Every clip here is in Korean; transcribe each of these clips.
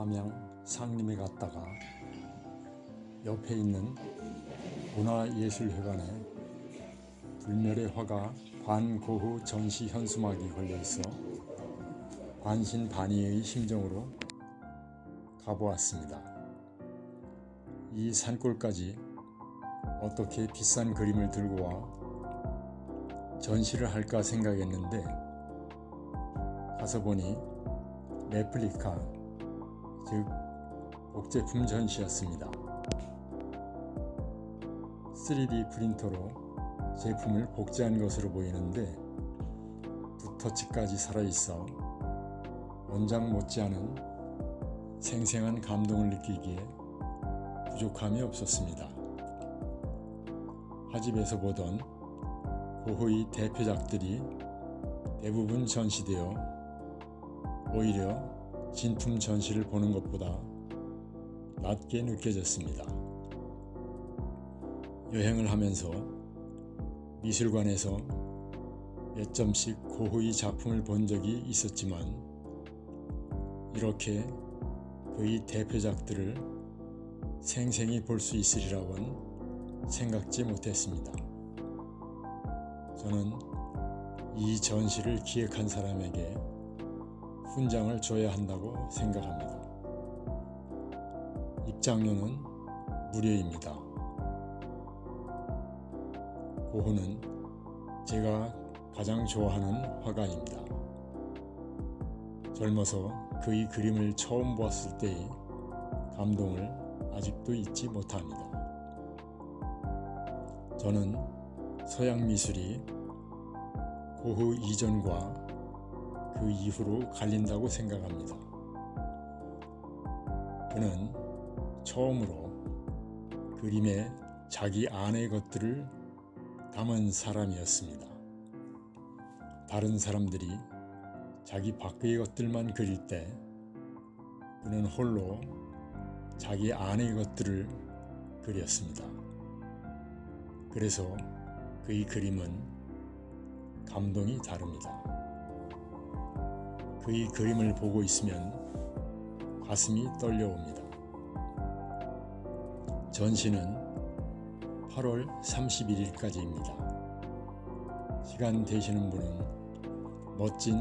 함양 상림에 갔다가 옆에 있는 문화예술회관에 불멸의 화가 반고흐 전시 현수막이 걸려 있어 반신반의의 심정으로 가보았습니다. 이 산골까지 어떻게 비싼 그림을 들고 와 전시를 할까 생각했는데 가서 보니 레플리카 즉 복제품 전시였습니다. 3D 프린터로 제품을 복제한 것으로 보이는데 붓터치까지 살아있어 원작 못지않은 생생한 감동을 느끼기에 부족함이 없었습니다. 하집에서 보던 고흐의 대표작들이 대부분 전시되어 오히려 진품 전시를 보는 것보다 낮게 느껴졌습니다. 여행을 하면서 미술관에서 몇 점씩 고흐의 작품을 본 적이 있었지만 이렇게 그의 대표작들을 생생히 볼 수 있으리라고는 생각지 못했습니다. 저는 이 전시를 기획한 사람에게 훈장을 줘야 한다고 생각합니다. 입장료는 무료입니다. 고흐는 제가 가장 좋아하는 화가입니다. 젊어서 그의 그림을 처음 보았을 때의 감동을 아직도 잊지 못합니다. 저는 서양 미술이 고흐 이전과 그 이후로 갈린다고 생각합니다. 그는 처음으로 그림에 자기 안의 것들을 담은 사람이었습니다. 다른 사람들이 자기 밖의 것들만 그릴 때 그는 홀로 자기 안의 것들을 그렸습니다. 그래서 그의 그림은 감동이 다릅니다. 그의 그림을 보고 있으면 가슴이 떨려옵니다. 전시는 8월 31일까지입니다. 시간 되시는 분은 멋진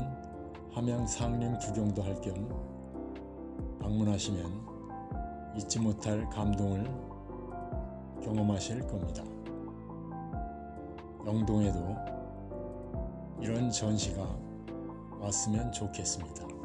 함양 상림 구경도 할 겸 방문하시면 잊지 못할 감동을 경험하실 겁니다. 영동에도 이런 전시가 왔으면 좋겠습니다.